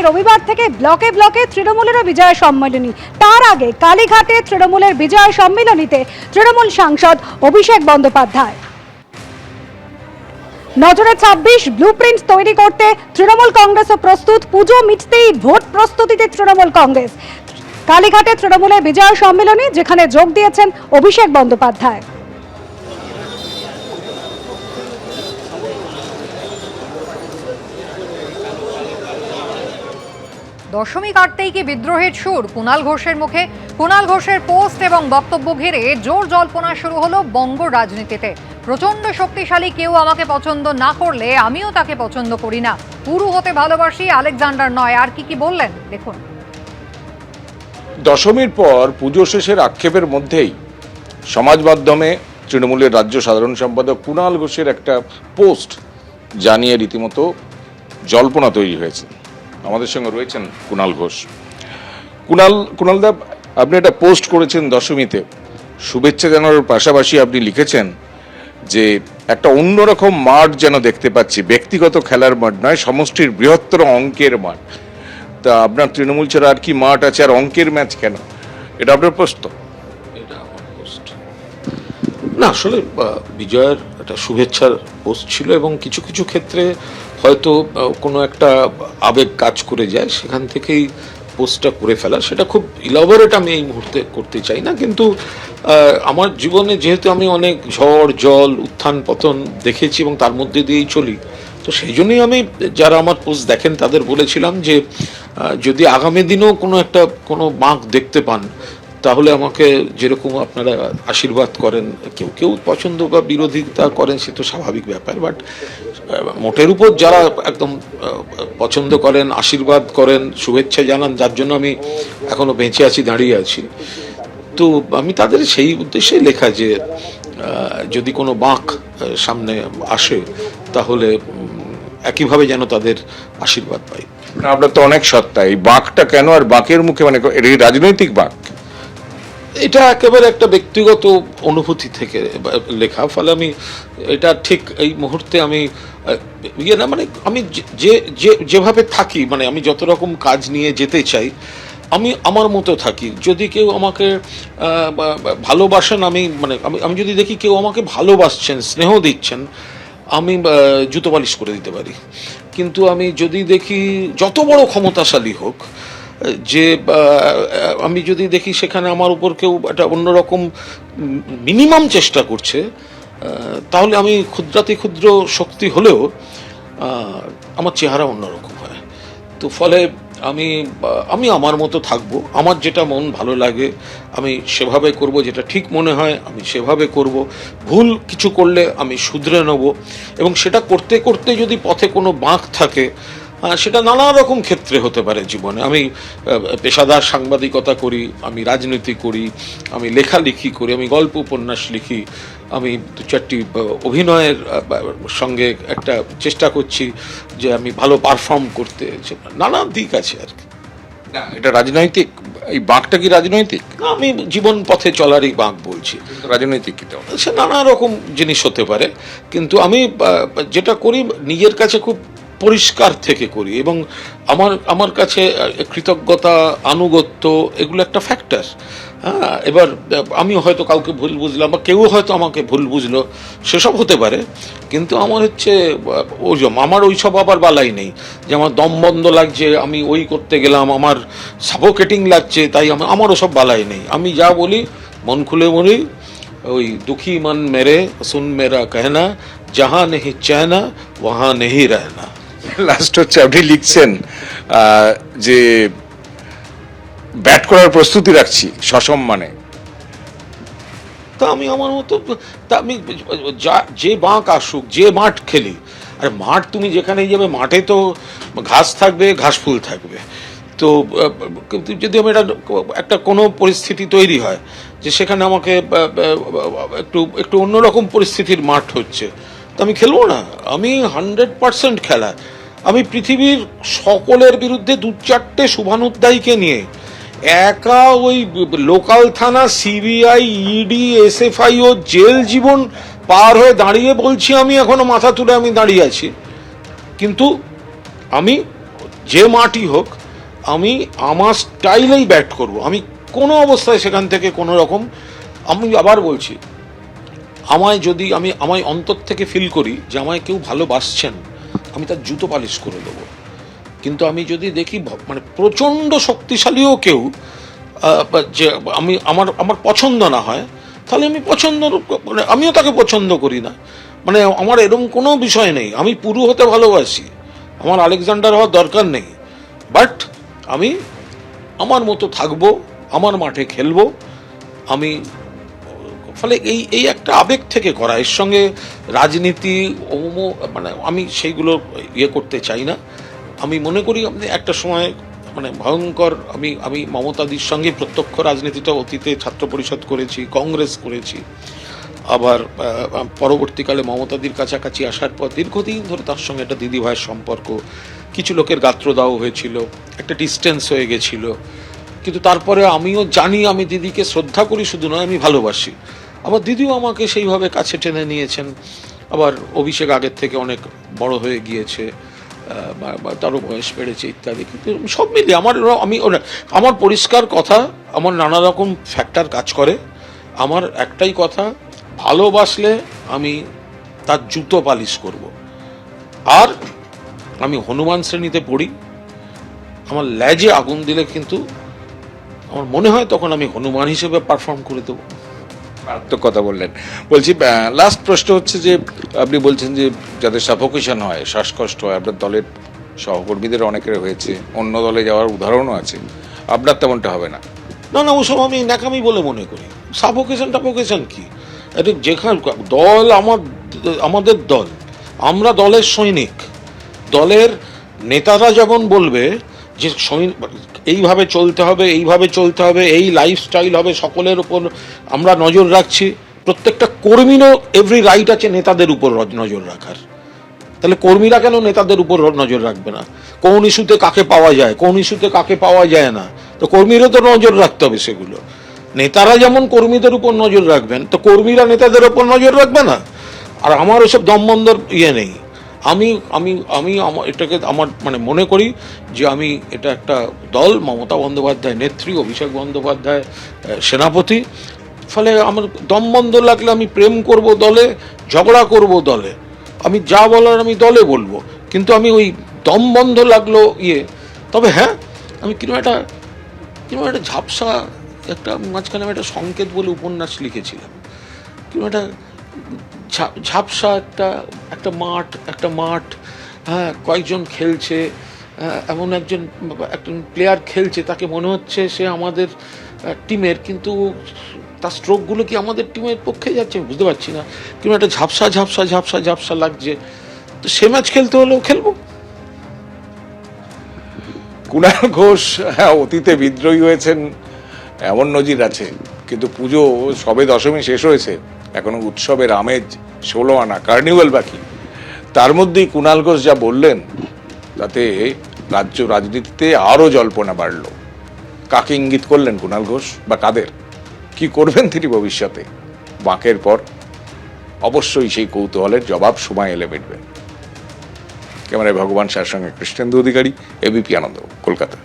আগামী রবিবার থেকে ব্লকে ব্লকে তৃণমূলেরও বিজয় সম্মেলনী। তার আগে কালীঘাটে তৃণমূলের বিজয় সম্মেলনীতে তৃণমূল সাংসদ অভিষেক বন্দ্যোপাধ্যায়। নজরে ছাব্বিশ ব্লুপ্রিন্ট তৈরি করতে তৃণমূল কংগ্রেসও প্রস্তুত, পুজো মিটতেই ভোট প্রস্তুতিতে তৃণমূল কংগ্রেস। কালীঘাটে তৃণমূলের বিজয় সম্মেলনী, যেখানে যোগ দিয়েছেন অভিষেক বন্দ্যোপাধ্যায়। দশমী কাটতেই কি বিদ্রোহের সুর, কুণাল ঘোষের মুখে। কুণাল ঘোষের পোস্ট এবং বক্তব্য ঘিরে জোর জল্পনা শুরু হলো বঙ্গ রাজনীতিতে। প্রচণ্ড শক্তিশালী কেউ আমাকে পছন্দ না করলে আমিও তাকে পছন্দ করি না। পুরু হতে ভালোবাসি আলেকজান্ডার নয়, আর কি কি বললেন? দেখুন। দশমীর পর পুজো শেষের আক্ষেপের মধ্যেই সমাজ মাধ্যমে তৃণমূলের রাজ্য সাধারণ সম্পাদক কুণাল ঘোষের একটা পোস্ট জানিয়ে রীতিমতো জল্পনা তৈরি হয়েছে। আমাদের সঙ্গে রয়েছেন কুণাল ঘোষ। কুণাল কুণালদা আপনি একটা পোস্ট করেছেন দশমীতে। শুভেচ্ছা জানানোর পাশাপাশি আপনি লিখেছেন যে, একটা অন্যরকম মাঠ যেন দেখতে পাচ্ছি। ব্যক্তিগত খেলার মাঠ নয়, সমষ্টির বৃহত্তর অঙ্কের মাঠ। তা আপনার তৃণমূল ছাড়া আর কি মাঠ আছে, আর অঙ্কের ম্যাচ কেন? এটা আপনার প্রশ্ন? এটা পোস্ট না, আসলে বিজয়ের একটা শুভেচ্ছার পোস্ট ছিল এবং কিছু কিছু ক্ষেত্রে হয়তো কোনো একটা আবেগ কাজ করে যায়, সেখান থেকেই পোস্টটা করে ফেলা। সেটা খুব ইলাবোরেট আমি এই মুহূর্তে করতে চাই না, কিন্তু আমার জীবনে যেহেতু আমি অনেক ঝড়, জল, উত্থান, পতন দেখেছি এবং তার মধ্যে দিয়েই চলি, তো সেই জন্যই আমি যারা আমার পোস্ট দেখেন তাদের বলেছিলাম যে যদি আগামী দিনেও কোনো একটা, কোনো বাঁক দেখতে পান, তাহলে আমাকে যেরকম আপনারা আশীর্বাদ করেন, কেউ কেউ পছন্দ বা বিরোধিতা করেন, সে তো স্বাভাবিক ব্যাপার, বাট মোটের উপর যারা একদম পছন্দ করেন, আশীর্বাদ করেন, শুভেচ্ছা জানান, যার জন্য আমি এখনও বেঁচে আছি, দাঁড়িয়ে আছি। তো আমি তাদের সেই উদ্দেশ্যে লেখা যে যদি কোনো বাঁক সামনে আসে, তাহলে একইভাবে যেন তাদের আশীর্বাদ পাই। আপনার তো অনেক সত্তা, এই বাঁকটা কেন আর বাঁকের মুখে মানে রাজনৈতিক বাঁক? এটা একেবারে একটা ব্যক্তিগত অনুভূতি থেকে লেখা। ফলে আমি, এটা ঠিক এই মুহূর্তে আমি ইয়ে না মানে আমি যে- যে যেভাবে থাকি মানে আমি যত রকম কাজ নিয়ে যেতে চাই, আমি আমার মতো থাকি। যদি কেউ আমাকে ভালোবাসেন, আমি মানে আমি আমি যদি দেখি কেউ আমাকে ভালোবাসছেন, স্নেহ দিচ্ছেন, আমি জুতো পালিশ করে দিতে পারি। কিন্তু আমি যদি দেখি যত বড় ক্ষমতাশালী হোক যে আমি যদি দেখি সেখানে আমার উপর কেউ একটা অন্যরকম মিনিমাম চেষ্টা করছে তাহলে আমি ক্ষুদ্রাতি ক্ষুদ্র শক্তি হলেও আমার চেহারা অন্যরকম হয়। তো ফলে আমি আমি আমার মতো থাকব, আমার যেটা মন ভালো লাগে, আমি সেভাবে করব, যেটা ঠিক মনে হয়, আমি সেভাবে করব। ভুল কিছু করলে আমি শুধরে নেব। এবং সেটা করতে করতে যদি পথে কোনো বাঁক থাকে সেটা নানা রকম ক্ষেত্রে হতে পারে জীবনে। আমি পেশাদার সাংবাদিকতা করি আমি রাজনীতি করি আমি লেখালেখি করি আমি গল্প উপন্যাস লিখি আমি দু চারটি অভিনয়ের সঙ্গে একটা চেষ্টা করছি যে আমি ভালো পারফর্ম করতে নানা দিক আছে আর কি। না এটা রাজনৈতিক এই বাঁকটা কি রাজনৈতিক? আমি জীবন পথে চলারই বাঁক বলছি। রাজনৈতিক কি সে নানা রকম জিনিস হতে পারে কিন্তু আমি যেটা করি নিজের কাছে খুব পরিষ্কার থেকে করি এবং আমার আমার কাছে কৃতজ্ঞতা, আনুগত্য, এগুলো একটা ফ্যাক্টর হ্যাঁ এবার আমি হয়তো কাউকে ভুল বুঝলাম বা কেউ হয়তো আমাকে ভুল বুঝলো, সেসব হতে পারে। কিন্তু আমার হচ্ছে ওই আমার ওই সব আবার বালাই নেই। যে আমার দম বন্ধ লাগছে, আমি ওই করতে গেলাম, আমার সাবোকেটিং লাগছে, তাই আমার, আমারও সব বালাই নেই। আমি যা বলি, মন খুলে বলি, ওই দুঃখী মন মেরে, সুন মেরা কহনা যাহা নেহি চেনা ওহা নেহি রহনা লাস্ট হচ্ছে আপনি লিখছেন যে ব্যাট করার প্রস্তুতি রাখছি সসম্মানে। তা আমি আমার মতো আমি যে বাঁক আসুক, যে মাঠ খেলি, আর মাঠ তুমি যেখানেই যাবে, মাঠে তো ঘাস থাকবে, ঘাস ফুল থাকবে। তো, যদি আমি এটা একটা কোনো পরিস্থিতি তৈরি হয়, যে সেখানে আমাকে, একটু একটু অন্যরকম পরিস্থিতির মাঠ হচ্ছে তো আমি খেলব না। আমি হান্ড্রেড পার্সেন্ট খেলা। আমি পৃথিবীর সকলের বিরুদ্ধে দু চারটে শুভানুদ্দায়ীকে নিয়ে একা ওই লোকাল থানা সিবিআই ইডি এসএফআই ও জেল জীবন পার হয়ে দাঁড়িয়ে বলছি, আমি এখনও মাথা তুলে আমি দাঁড়িয়ে আছি। কিন্তু আমি যে মাটি হোক, আমি আমার স্টাইলেই ব্যাট করব। আমি কোনো অবস্থায় সেখান থেকে কোনো রকম, আমি আবার বলছি আমায় যদি আমি আমায় অন্তর থেকে ফিল করি যে আমায় কেউ ভালোবাসছেন, আমি তার জুতো পালিশ করে দেবো। কিন্তু আমি যদি দেখি মানে প্রচণ্ড শক্তিশালীও কেউ যে আমি, আমার আমার পছন্দ না হয়, তাহলে আমি পছন্দ মানে আমিও তাকে পছন্দ করি না। মানে আমার এরকম কোনো বিষয় নেই। আমি পুরু হতে ভালোবাসি। আমার আলেকজান্ডার হওয়ার দরকার নেই। বাট আমি আমার মতো থাকব, আমার মাঠে খেলব, আমি ফলে এই এই একটা আবেগ থেকে করা এর সঙ্গে রাজনীতি মানে আমি সেইগুলো ইয়ে করতে চাই না। আমি মনে করি আপনি একটা সময় মানে ভয়ঙ্কর, আমি আমি মমতাদির সঙ্গে প্রত্যক্ষ রাজনীতিটা অতীতে ছাত্র পরিষদ করেছি, কংগ্রেস করেছি। আবার পরবর্তীকালে মমতাদির কাছাকাছি আসার পর দীর্ঘদিন ধরে তার সঙ্গে একটা দিদি ভাইয়ের সম্পর্ক। কিছু লোকের গাত্রদাহ হয়েছিল, একটা ডিস্টেন্স হয়ে গেছিল। কিন্তু তারপরে আমিও জানি, আমি দিদিকে শ্রদ্ধা করি, শুধু নয়, আমি ভালোবাসি। আবার দিদিও আমাকে সেইভাবে কাছে টেনে নিয়েছেন। আবার অভিষেক আগের থেকে অনেক বড় হয়ে গিয়েছে বা- তারও বয়স বেড়েছে ইত্যাদি। কিন্তু সব মিলিয়ে আমার আমি আমার পরিষ্কার কথা, আমার নানা রকম ফ্যাক্টর কাজ করে। আমার একটাই কথা, ভালোবাসলে আমি তার জুতো পালিশ করব। আর আমি হনুমান শ্রেণীতে পড়ি। আমার ল্যাজে আগুন দিলে কিন্তু আমার মনে হয় তখন আমি হনুমান হিসেবে পারফর্ম করে দেবো। মারাত্মক কথা বললেন। বলছি লাস্ট প্রশ্ন হচ্ছে যে, আপনি বলছেন যে, যাদের সাফোকেশন হয়, শ্বাসকষ্ট হয়, আপনার দলের সহকর্মীদের অনেকের হয়েছে, অন্য দলে যাওয়ার উদাহরণও আছে। আপনার তেমনটা হবে না। না না, ওসব আমি ন্যাকামি বলে মনে করি। সাফোকেশন টাফোকেশন কি? এটা যেখানে, দল আমার, আমাদের দল। আমরা দলের সৈনিক। দলের নেতারা যেমন বলবে যে এইভাবে চলতে হবে, এইভাবে চলতে হবে, এই লাইফস্টাইল হবে সকলের উপর আমরা নজর রাখছি। প্রত্যেকটা কর্মীরও এভরি রাইট আছে নেতাদের উপর নজর রাখার। তাহলে কর্মীরা কেন নেতাদের উপর নজর রাখবে না? কোন ইস্যুতে কাকে পাওয়া যায়, কোন ইস্যুতে কাকে পাওয়া যায় না? তো কর্মীরও তো নজর রাখতে হবে সেগুলো। নেতারা যেমন কর্মীদের উপর নজর রাখবেন, তো কর্মীরা নেতাদের উপর নজর রাখবে না? আর আমার ওসব দমবন্দর ইয়ে নেই। আমি আমি আমি আমার এটাকে আমার মানে মনে করি যে আমি এটা একটা দল, মমতা বন্দ্যোপাধ্যায় নেত্রী, অভিষেক বন্দ্যোপাধ্যায় সেনাপতি। ফলে আমার দম বন্ধ লাগলে আমি প্রেম করব দলে, ঝগড়া করব দলে। আমি যা বলার আমি দলে বলব। কিন্তু আমি ওই দম বন্ধ লাগল ইয়ে তবে হ্যাঁ আমি কীরকম একটা কীরকম একটা ঝাপসা, একটা মাঝখানে আমি একটা সংকেত বলে উপন্যাস লিখেছিলাম। কীরকম একটা ঝাপসা একটা একটা মাঠ একটা মাঠ হ্যাঁ কয়েকজন খেলছে হ্যাঁ, এমন একজন একজন প্লেয়ার খেলছে তাকে মনে হচ্ছে সে আমাদের টিমের কিন্তু তার স্ট্রোকগুলো কি আমাদের টিমের পক্ষে যাচ্ছে? বুঝতে পারছি না। কিন্তু একটা ঝাপসা ঝাপসা ঝাপসা ঝাপসা লাগছে। তো সে ম্যাচ খেলতে হলেও খেলব? কুণাল ঘোষ হ্যাঁ অতীতে বিদ্রোহী হয়েছেন এমন নজির আছে। কিন্তু পুজো সবে দশমী শেষ হয়েছে। এখনও উৎসবের আমেজ ষোলো আনা, কার্নিভাল বাকি। তার মধ্যেই কুণাল ঘোষ যা বললেন, তাতে রাজ্য রাজনীতিতে আরও জল্পনা বাড়ল। কাকে ইঙ্গিত করলেন কুণাল ঘোষ বা কাদের? কি করবেন তিনি ভবিষ্যতে? বাঁকের পর অবশ্যই সেই কৌতূহলের জবাব সময় এলে মিটবে। ক্যামেরায় ভগবান শাহর সঙ্গে কৃষ্ণেন্দু অধিকারী এবিপি আনন্দ, কলকাতা।